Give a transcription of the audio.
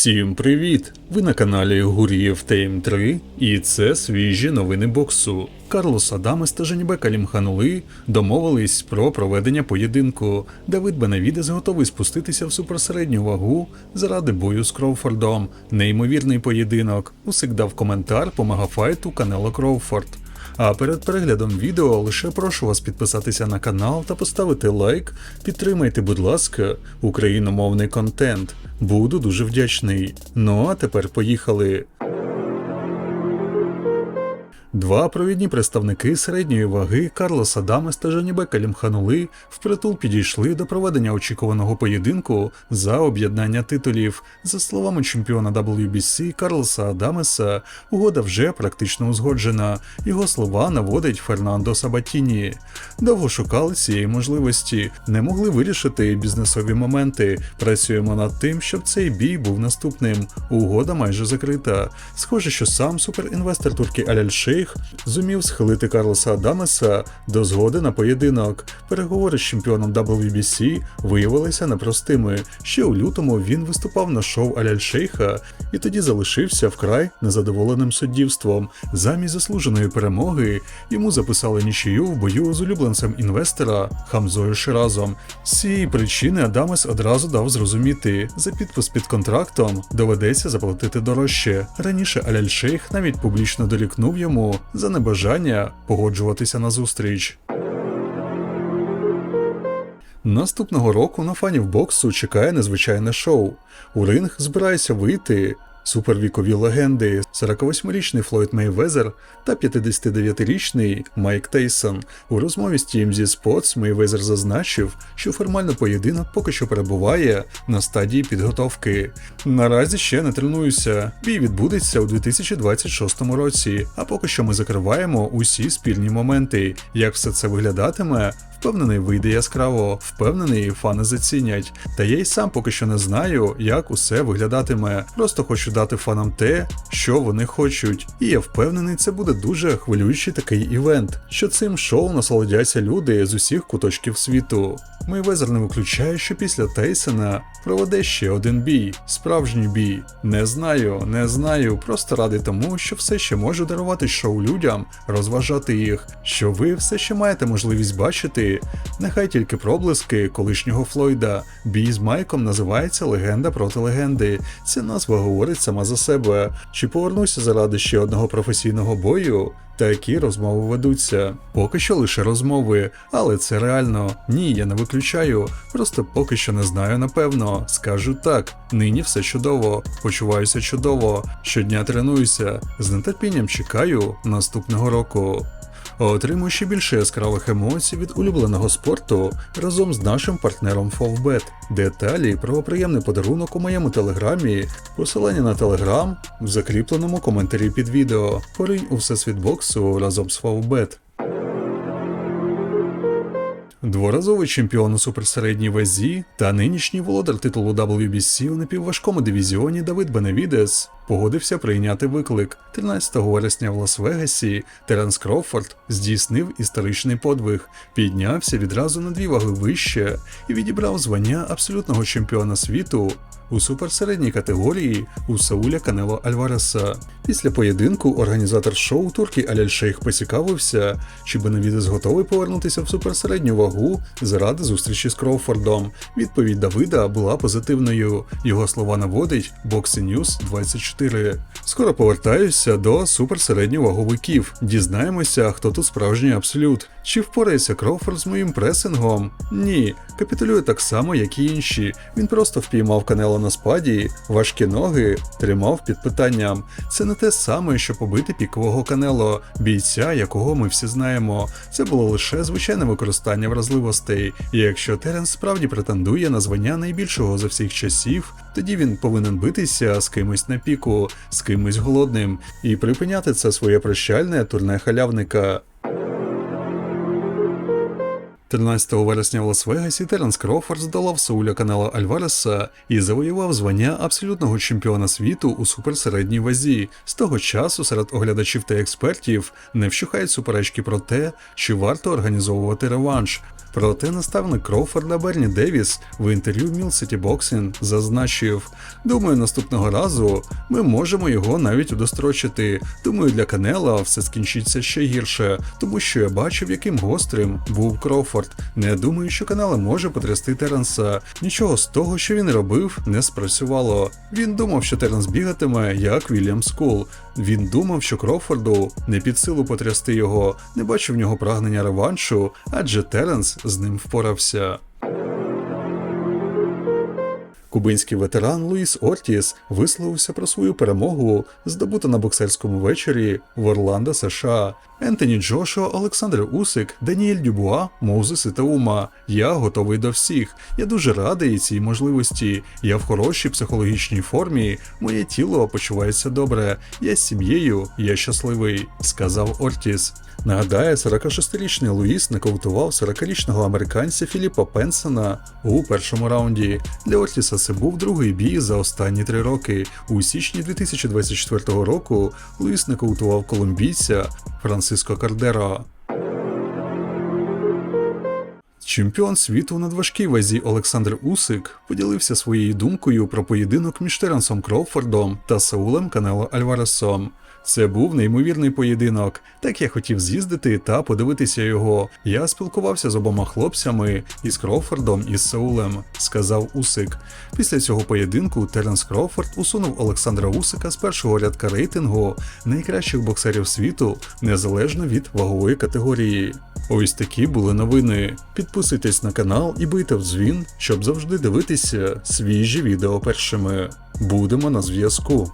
Всім привіт! Ви на каналі Гурієв Тейм 3 і це свіжі новини боксу. Карлос Адамес та Женібек Алімханули домовились про проведення поєдинку. Давид Бенавідес готовий спуститися в суперсередню вагу заради бою з Кроуфордом. Неймовірний поєдинок. Усик дав коментар по мегафайту Канело Кроуфорд. А перед переглядом відео лише прошу вас підписатися на канал та поставити лайк. Підтримайте, будь ласка, україномовний контент. Буду дуже вдячний. Ну а тепер поїхали. Два провідні представники середньої ваги Карлос Адамес та Жанібек Алімханули впритул підійшли до проведення очікуваного поєдинку за об'єднання титулів. За словами чемпіона WBC Карлоса Адамеса, угода вже практично узгоджена. Його слова наводить Фернандо Сабатіні. Довго шукали цієї можливості, не могли вирішити бізнесові моменти. Працюємо над тим, щоб цей бій був наступним. Угода майже закрита. Схоже, що сам суперінвестор турки Аляль Шейх зумів схилити Карлоса Адамеса до згоди на поєдинок. Переговори з чемпіоном WBC виявилися непростими. Ще у лютому він виступав на шоу Аляль Шейха і тоді залишився вкрай незадоволеним суддівством. Замість заслуженої перемоги йому записали нічию в бою з улюбленцем інвестора Хамзою Ширазом. З цієї причини Адамес одразу дав зрозуміти, за підпис під контрактом доведеться заплатити дорожче. Раніше Аляль Шейх навіть публічно дорікнув йому за небажання погоджуватися на зустріч. Наступного року на фанів боксу чекає незвичайне шоу. У ринг збирається вийти супервікові легенди 48-річний Флойд Мейвезер та 59-річний Майк Тейсон. У розмові з TMZ Sports Мейвезер зазначив, що формально поєдинок поки що перебуває на стадії підготовки. Наразі ще не тренуюся. Бій відбудеться у 2026 році, а поки що ми закриваємо усі спільні моменти. Як все це виглядатиме, Впевнений, вийде яскраво, впевнений, фани зацінять. Та я й сам поки що не знаю, як усе виглядатиме. Просто хочу дати фанам те, що вони хочуть. І я впевнений, це буде дуже хвилюючий такий івент, що цим шоу насолодяться люди з усіх куточків світу. Мейвезер не виключає, що після Тейсона проведе ще один бій, справжній бій. Не знаю, не знаю, просто радий тому, що все ще можу дарувати шоу людям, розважати їх, що ви все ще маєте можливість бачити. Нехай тільки проблиски колишнього Флойда. Бій з Майком називається Легенда проти легенди. Ця назва говорить сама за себе. Чи повернуся заради ще одного професійного бою? Такі розмови ведуться. Поки що лише розмови, але це реально. Ні, я не виключаю. Просто поки що не знаю напевно. Скажу так, нині все чудово, почуваюся чудово. Щодня тренуюся, з нетерпінням чекаю наступного року. Отримую ще більше яскравих емоцій від улюбленого спорту разом з нашим партнером Favbet. Деталі про приємний подарунок у моєму телеграмі, посилання на телеграм в закріпленому коментарі під відео. Поринь у всесвіт боксу разом з Favbet. Дворазовий чемпіон у суперсередній вазі та нинішній володар титулу WBC у напівважкому дивізіоні Давид Беневідес погодився прийняти виклик. 13 вересня в Лас-Вегасі Теренс Кроуфорд здійснив історичний подвиг, піднявся відразу на дві ваги вище і відібрав звання абсолютного чемпіона світу у суперсередній категорії у Сауля Канело Альвареса. Після поєдинку організатор шоу турки Аляль Шейх поцікавився, чи Бенавідес готовий повернутися в суперсередню вагу заради зустрічі з Кроуфордом. Відповідь Давида була позитивною. Його слова наводить Boxing News 24. Скоро повертаюся до суперсередньоваговиків. Дізнаємося, хто тут справжній абсолют. Чи впорається Кроуфорд з моїм пресингом? Ні, капітулює так само, як і інші. Він просто впіймав Канело на спаді, важкі ноги тримав під питанням. Це не те саме, що побити пікового Канело, бійця, якого ми всі знаємо. Це було лише звичайне використання вразливостей. І якщо Теренс справді претендує на звання найбільшого за всіх часів, тоді він повинен битися з кимось на піку, з кимось голодним, і припиняти це своє прощальне турне халявника. 13 вересня в Лас-Вегасі Теренс Кроуфорд здолав Сауля Канела Альвареса і завоював звання абсолютного чемпіона світу у суперсередній вазі. З того часу серед оглядачів та експертів не вщухають суперечки про те, чи варто організовувати реванш. Проте наставник Кроуфорда Берні Девіс в інтерв'ю Mill City Boxing зазначив: Думаю, наступного разу ми можемо його навіть удострочити. Думаю, для Канела все скінчиться ще гірше, тому що я бачив, яким гострим був Кроуфорд. Не думаю, що канала може потрясти Теренса. Нічого з того, що він робив, не спрацювало. Він думав, що Теренс бігатиме як Вільям Скул. Він думав, що Кроуфорду не під силу потрясти його, не бачив в нього прагнення реваншу, адже Теренс з ним впорався. Кубинський ветеран Луїс Ортіс висловився про свою перемогу, здобуту на боксерському вечорі в Орландо, США. Ентоні Джошуа, Олександр Усик, Даніель Дюбуа, Моузес і Таума. Я готовий до всіх. Я дуже радий цій можливості. Я в хорошій психологічній формі. Моє тіло почувається добре. Я з сім'єю, я щасливий, сказав Ортіс. Нагадаю, 46-річний Луїс нокаутував 40-річного американця Філіпа Пенсона у першому раунді. Для Ортіса це був другий бій за останні три роки. У січні 2024 року Луїс нокаутував колумбійця Франциско Кардеро. Чемпіон світу на надважкій вазі Олександр Усик поділився своєю думкою про поєдинок між Теренсом Кроуфордом та Саулем Канело Альваресом. Це був неймовірний поєдинок. Так я хотів з'їздити та подивитися його. Я спілкувався з обома хлопцями із Кроуфордом і з сказав Усик. Після цього поєдинку Теренс Кроуфорд усунув Олександра Усика з першого рядка рейтингу найкращих боксерів світу незалежно від вагової категорії. Ось такі були новини. Підписуйтесь на канал і бийте в дзвін, щоб завжди дивитися свіжі відео першими. Будемо на зв'язку.